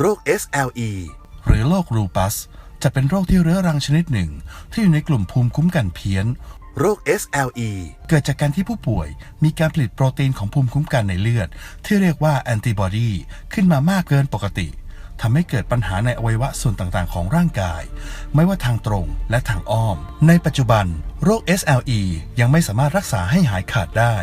โรค SLE หรือโรครูปัส จะเป็นโรคที่เรื้อรังชนิดหนึ่ง ที่อยู่ในกลุ่มภูมิคุ้มกันเพี้ยน โรค SLE เกิดจากการที่ผู้ป่วย มีการผลิตโปรตีนของภูมิคุ้มกันในเลือด ที่เรียกว่าแอนติบอดีขึ้นมามากเกินปกติทำให้เกิดปัญหาในอวัยวะส่วนต่างๆ ของร่างกาย ไม่ว่าทางตรงและทางอ้อม ในปัจจุบัน โรค SLE ยังไม่สามารถรักษาให้หายขาดได้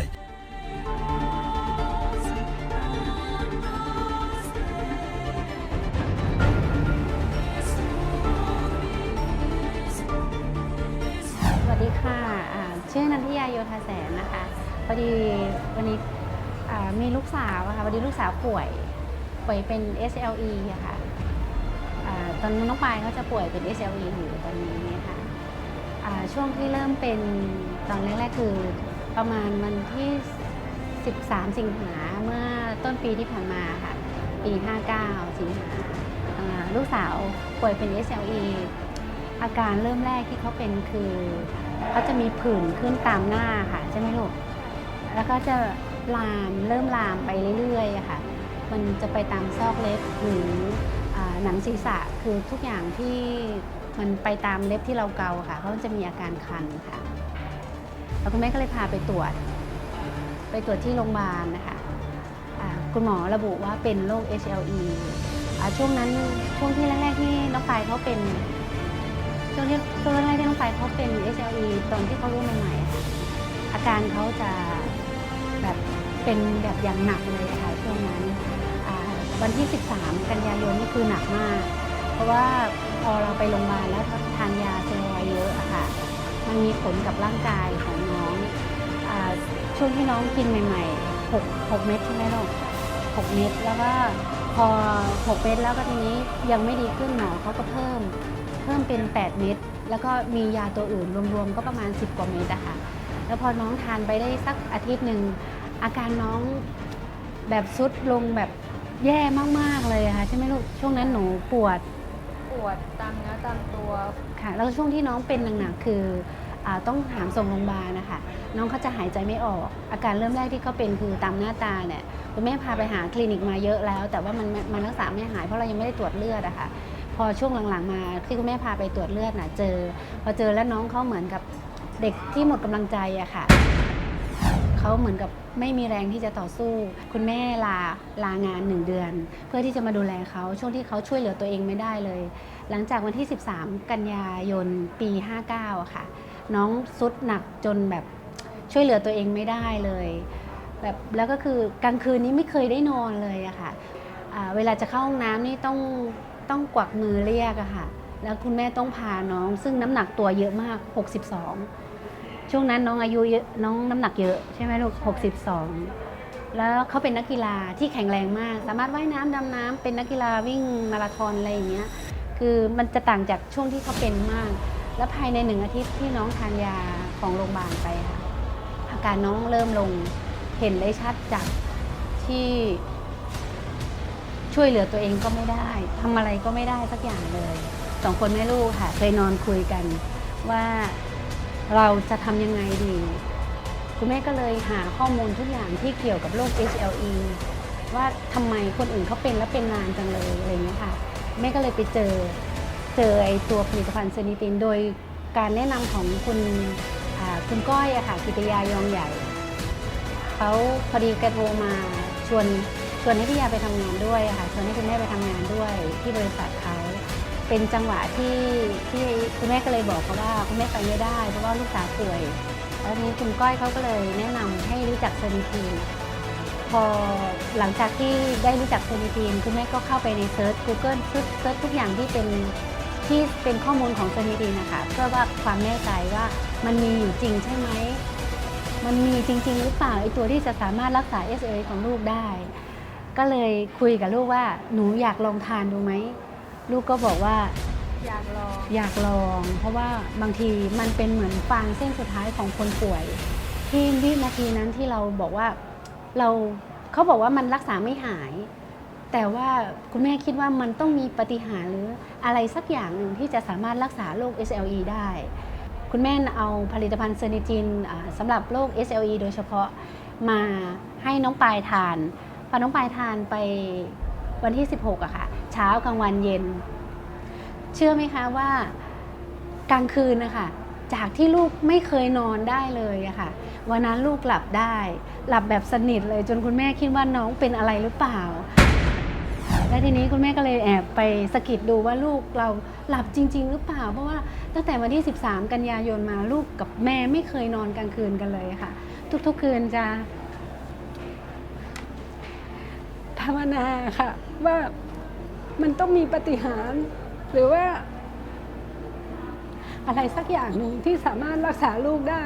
ค่ะอ่าชื่อนันทิยาโยธาแสนนะคะพอดีวันนี้มีลูกสาวะค่ะพอดีลูกสาวป่วยป่วยเป็น SLE อะค่ะอ่าตอนน้องปายเขาจะป่วยเป็น SLE อยู่ตอนนี้ค่ะช่วงที่เริ่มเป็นตอนแรกๆคือประมาณวันที่ 13 สิงหาเมื่อต้นปีที่ผ่านมาค่ะ ปี 59 สิงหาอ่าลูกสาวป่วยเป็น SLE อาการเริ่มแรกที่เขาเป็นคือ เขาจะมีผื่นขึ้นตามหน้าค่ะใช่ไหมลูก แล้วก็จะลามเริ่มลามไปเรื่อยๆค่ะ มันจะไปตามซอกเล็บหรือหนังศีรษะคือทุกอย่างที่มันไปตามเล็บที่เราเกาค่ะเขาจะมีอาการคันค่ะ แล้วคุณแม่ก็เลยพาไปตรวจ ไปตรวจที่โรงพยาบาลนะคะคุณหมอระบุว่าเป็นโรค HLE ช่วงนั้นช่วงที่แรก ๆ ที่น้องปายเขาเป็นช่วงที่ ช่วแรกๆที่น้องปเขาเป็น HLE ตอนที่เขารู้ใหม่ๆอะค่ะอาการเขาจะแบบเป็นแบบอย่างหนักเลยค่ะช่วงนั้นวันที่ 13 กันยายนนี่คือหนักมาก เพราะว่าพอเราไปโรงพยาบาลแล้วทานยาเตียรอยเยอะอะค่ะ มันมีผลกับร่างกายของน้องอช่วงที่น้องกินใหม่ๆ 6 6 เม็ดใช่ไหมลูก6 เม็ดแล้วก็พอ 6 เม็ดแล้วก็ทีนี้ยังไม่ดีขึ้นหมอเขาก็เพิ่ม เพิ่มเป็น 8 เม็ดแล้วก็มียาตัวอื่นรวมๆ ก็ประมาณ 10 กว่าเม็ดอะค่ะ แล้วพอน้องทานไปได้สักอาทิตย์หนึ่งอาการน้องแบบซุดลงแบบแย่มากๆเลยอะค่ะใช่ไหมลูกช่วงนั้นหนูปวดปวดตามเนื้อตามตัว ค่ะ แล้วช่วงที่น้องเป็นหนักๆคืออาต้องหามส่งโรงพยาบาลนะคะน้องเขาจะหายใจไม่ออก อาการเริ่มแรกที่เขาเป็นคือตามหน้าตาเนี่ยคุณแม่พาไปหาคลินิกมาเยอะแล้ว แต่ว่ามันมันรักษาไม่หายเพราะเรายังไม่ได้ตรวจเลือดอะค่ะ พอช่วงหลังๆมาที่คุณแม่พาไปตรวจเลือดน่ะเจอ พอเจอแล้วน้องเขาเหมือนกับเด็กที่หมดกำลังใจอะค่ะเขาเหมือนกับไม่มีแรงที่จะต่อสู้ คุณแม่ลาลางานหนึ่งเดือน เพื่อที่จะมาดูแลเขาช่วงที่เขาช่วยเหลือตัวเองไม่ได้เลย หลังจากวันที่ 13 กันยายนปี 59อะค่ะ น้องสุดหนักจนแบบช่วยเหลือตัวเองไม่ได้เลยแบบแล้วก็คือกลางคืนนี้ไม่เคยได้นอนเลยอะค่ะอ่าเวลาจะเข้าห้องน้ำนี่ต้อง ต้องกวักมือเรียกอะค่ะ แล้วคุณแม่ต้องพาน้อง ซึ่งน้ำหนักตัวเยอะมาก 62 ช่วงนั้นน้องอายุเยอะน้องน้ำหนักเยอะใช่ไหมลูก 62 แล้วเขาเป็นนักกีฬาที่แข็งแรงมาก สามารถว่ายน้ำดำน้ำเป็นนักกีฬาวิ่งมาราธอนอะไรอย่างเงี้ย คือมันจะต่างจากช่วงที่เขาเป็นมาก แล้วภายในหนึ่งอาทิตย์ที่น้องทานยาของโรงพยาบาลไปค่ะอาการน้องเริ่มลงเห็นได้ชัดจากที่ ช่วยเหลือตัวเองก็ไม่ได้ทำอะไรก็ไม่ได้สักอย่างเลยสองคนแม่ลูกค่ะเคยนอนคุยกันว่าเราจะทำยังไงดี คุณแม่ก็เลยหาข้อมูลทุกอย่างที่เกี่ยวกับโรค HLE ว่าทำไมคนอื่นเขาเป็นแล้วเป็นนานจังเลยอะไรเงี้ยค่ะแม่ก็เลยไปเจอเจอไอตัวผลิตภัณฑ์เซนิติน โดยการแนะนำของคุณคุณก้อยอะค่ะกิตยายองใหญ่เขาพอดีแกโทรมาชวน ชวนให้พี่ยาไปทำงานด้วยค่ะชวนให้คุณแม่ไปทำงานด้วยที่บริษัทเขาเป็นจังหวะที่ที่คุณแม่ก็เลยบอกเขาว่าคุณแม่ไปไม่ได้ เพราะว่าลูกสาวป่วยแล้วนี้คุณก้อยเขาก็เลยแนะนำให้รู้จักเซนิทีนพอหลังจากที่ได้รู้จักเซนิทีนคุณแม่ก็เข้าไปในเซิร์ช Google เซิร์ชเซิร์ชทุกอย่างที่เป็นที่เป็นข้อมูลของเซนิทีนนะคะเพื่อว่าความแน่ใจว่ามันมีอยู่จริงใช่ไหมมันมีจริง ๆ หรือเปล่าไอตัวที่จะสามารถรักษา SLA ของลูกได้ ก็เลยคุยกับลูกว่าหนูอยากลองทานดูไหม ลูกก็บอกว่าอยากลองอยากลอง เพราะว่าบางทีมันเป็นเหมือนฟางเส้นสุดท้ายของคนป่วย ที่วินาทีนั้นที่เราบอกว่าเราเขาบอกว่ามันรักษาไม่หาย แต่ว่าคุณแม่คิดว่ามันต้องมีปาฏิหารย์หรืออะไรสักอย่างหนึ่งที่จะสามารถรักษาโรค SLE ได้ คุณแม่เอาผลิตภัณฑ์เซนิจินอ่าสำหรับโรค SLE โดยเฉพาะมาให้น้องปายทาน พอน้องปายทานไปวันที่ 16อะค่ะ เช้ากลางวันเย็น เชื่อไหมคะว่ากลางคืนนะคะจากที่ลูกไม่เคยนอนได้เลยอะค่ะ วันนั้นลูกหลับได้ หลับแบบสนิทเลยจนคุณแม่คิดว่าน้องเป็นอะไรหรือเปล่า และทีนี้คุณแม่ก็เลยแอบไปสกิดดูว่าลูกเราหลับจริง ๆ หรือเปล่า เพราะว่าตั้งแต่วันที่ 13 กันยายนมาลูกกับแม่ไม่เคยนอนกลางคืนกันเลยค่ะ ทุกๆคืนจะ ภาวนาค่ะ ว่ามันต้องมีปฏิหารหรือว่า อะไรสักอย่างหนึ่งที่สามารถรักษาลูกได้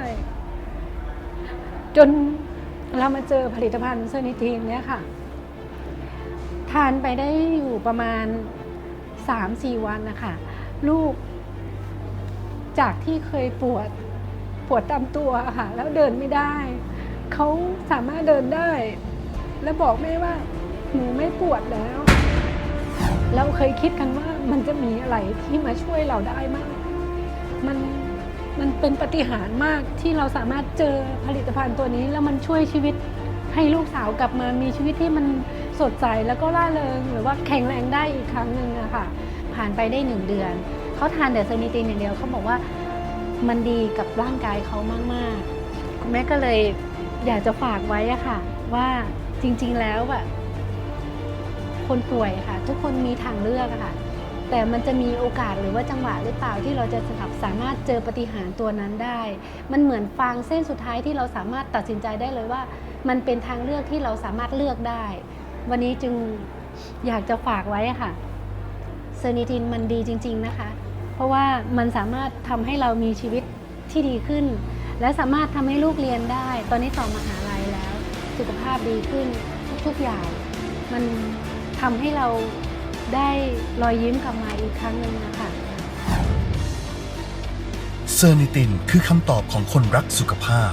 จนเรามาเจอผลิตภัณฑ์เซอร์นิทีนเนี่ยค่ะ ทานไปได้อยู่ประมาณ3-4วันนะคะลูก จากที่เคยปวดปวดตามตัวค่ะ แล้วเดินไม่ได้ เขาสามารถเดินได้ แล้วบอกแม่ว่า หนูไม่ปวดแล้ว เราเคยคิดกันว่ามันจะมีอะไรที่มาช่วยเราได้มาก มันมันเป็นปาฏิหารมากที่เราสามารถเจอผลิตภัณฑ์ตัวนี้ แล้วมันช่วยชีวิตให้ลูกสาวกลับมามีชีวิตที่มันสดใสแล้วก็ร่าเริงหรือว่าแข็งแรงได้อีกครั้งหนึ่งอะค่ะ ผ่านไปได้หนึ่งเดือน เขาทานแต่เซนิตินอย่างเดียวเขาบอกว่ามันดีกับร่างกายเขามากๆคุณแม่ก็เลยอยากจะฝากไว้อะค่ะ ว่าจริงๆแล้วอะ คนป่วยค่ะ ทุกคนมีทางเลือกค่ะ แต่มันจะมีโอกาสหรือว่าจังหวะหรือเปล่าที่เราจะสามารถเจอปฏิหารตัวนั้นได้ มันเหมือนฟางเส้นสุดท้ายที่เราสามารถตัดสินใจได้เลยว่า มันเป็นทางเลือกที่เราสามารถเลือกได้ วันนี้จึงอยากจะฝากไว้ค่ะเซอร์นิทินมันดีจริง ๆนะคะ เพราะว่ามันสามารถทำให้เรามีชีวิตที่ดีขึ้น และสามารถทำให้ลูกเรียนได้ ตอนนี้ต่อมหาลัยแล้ว สุขภาพดีขึ้นทุกๆอย่าง มัน ทำให้เราได้รอยยิ้มกลับมาอีกครั้งหนึ่งนะคะ เซอร์นิตินคือคำตอบของคนรักสุขภาพ